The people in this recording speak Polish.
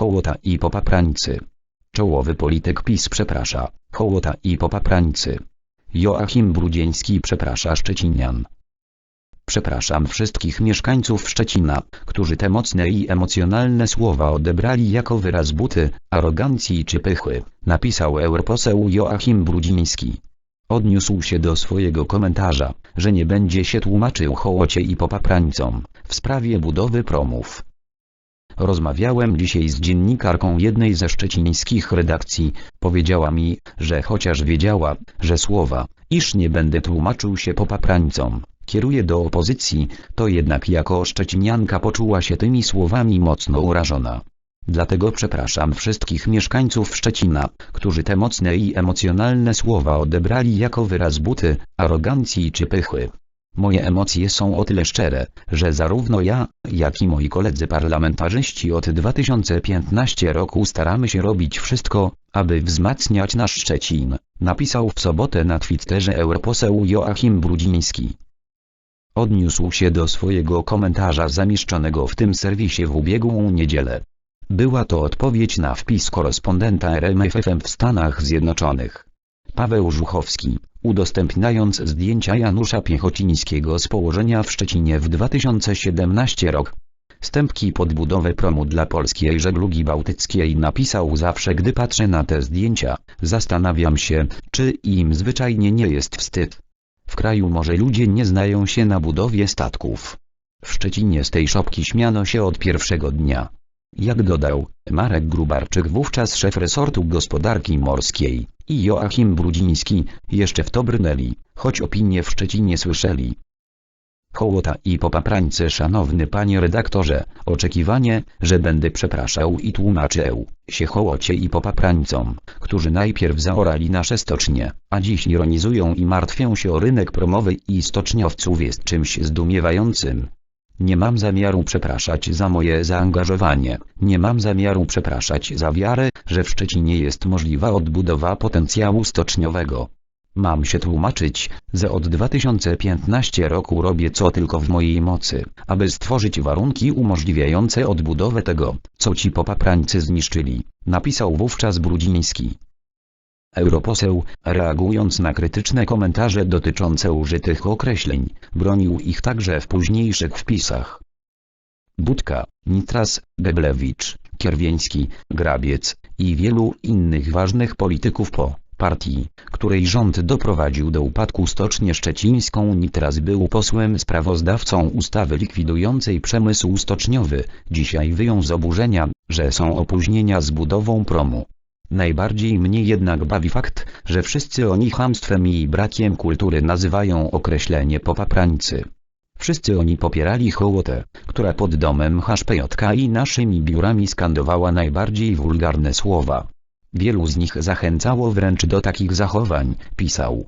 Hołota i popaprańcy. Czołowy polityk PiS przeprasza, Hołota i popaprańcy. Joachim Brudzieński przeprasza Szczecinian. Przepraszam wszystkich mieszkańców Szczecina, którzy te mocne i emocjonalne słowa odebrali jako wyraz buty, arogancji czy pychy, napisał europoseł Joachim Brudziński. Odniósł się do swojego komentarza, że nie będzie się tłumaczył hołocie i popaprańcom, w sprawie budowy promów. Rozmawiałem dzisiaj z dziennikarką jednej ze szczecińskich redakcji, powiedziała mi, że chociaż wiedziała, że słowa, iż nie będę tłumaczył się popaprańcom, kieruje do opozycji, to jednak jako szczecinianka poczuła się tymi słowami mocno urażona. Dlatego przepraszam wszystkich mieszkańców Szczecina, którzy te mocne i emocjonalne słowa odebrali jako wyraz buty, arogancji czy pychy. Moje emocje są o tyle szczere, że zarówno ja, jak i moi koledzy parlamentarzyści od 2015 roku staramy się robić wszystko, aby wzmacniać nasz Szczecin, napisał w sobotę na Twitterze europoseł Joachim Brudziński. Odniósł się do swojego komentarza zamieszczonego w tym serwisie w ubiegłą niedzielę. Była to odpowiedź na wpis korespondenta RMFFM w Stanach Zjednoczonych. Paweł Żuchowski, udostępniając zdjęcia Janusza Piechocińskiego z położenia w Szczecinie w 2017 rok. Stępki pod budowę promu dla polskiej żeglugi bałtyckiej napisał zawsze gdy patrzę na te zdjęcia, zastanawiam się, czy im zwyczajnie nie jest wstyd. W kraju może ludzie nie znają się na budowie statków. W Szczecinie z tej szopki śmiano się od pierwszego dnia. Jak dodał, Marek Grubarczyk wówczas szef resortu gospodarki morskiej i Joachim Brudziński, jeszcze w to brnęli, choć opinie w Szczecinie słyszeli. Hołota i popaprańcy szanowny panie redaktorze, oczekiwanie, że będę przepraszał i tłumaczył się hołocie i popaprańcom, którzy najpierw zaorali nasze stocznie, a dziś ironizują i martwią się o rynek promowy i stoczniowców jest czymś zdumiewającym. Nie mam zamiaru przepraszać za moje zaangażowanie, nie mam zamiaru przepraszać za wiarę, że w Szczecinie jest możliwa odbudowa potencjału stoczniowego. Mam się tłumaczyć, że od 2015 roku robię co tylko w mojej mocy, aby stworzyć warunki umożliwiające odbudowę tego, co ci popaprańcy zniszczyli, napisał wówczas Brudziński. Europoseł, reagując na krytyczne komentarze dotyczące użytych określeń, bronił ich także w późniejszych wpisach. Budka, Nitras, Geblewicz, Kierwieński, Grabiec i wielu innych ważnych polityków po partii, której rząd doprowadził do upadku Stocznię Szczecińską Nitras był posłem sprawozdawcą ustawy likwidującej przemysł stoczniowy, dzisiaj wyją z oburzenia, że są opóźnienia z budową promu. Najbardziej mnie jednak bawi fakt, że wszyscy oni chamstwem i brakiem kultury nazywają określenie popaprańcy. Wszyscy oni popierali hołotę, która pod domem HPJK i naszymi biurami skandowała najbardziej wulgarne słowa. Wielu z nich zachęcało wręcz do takich zachowań, pisał.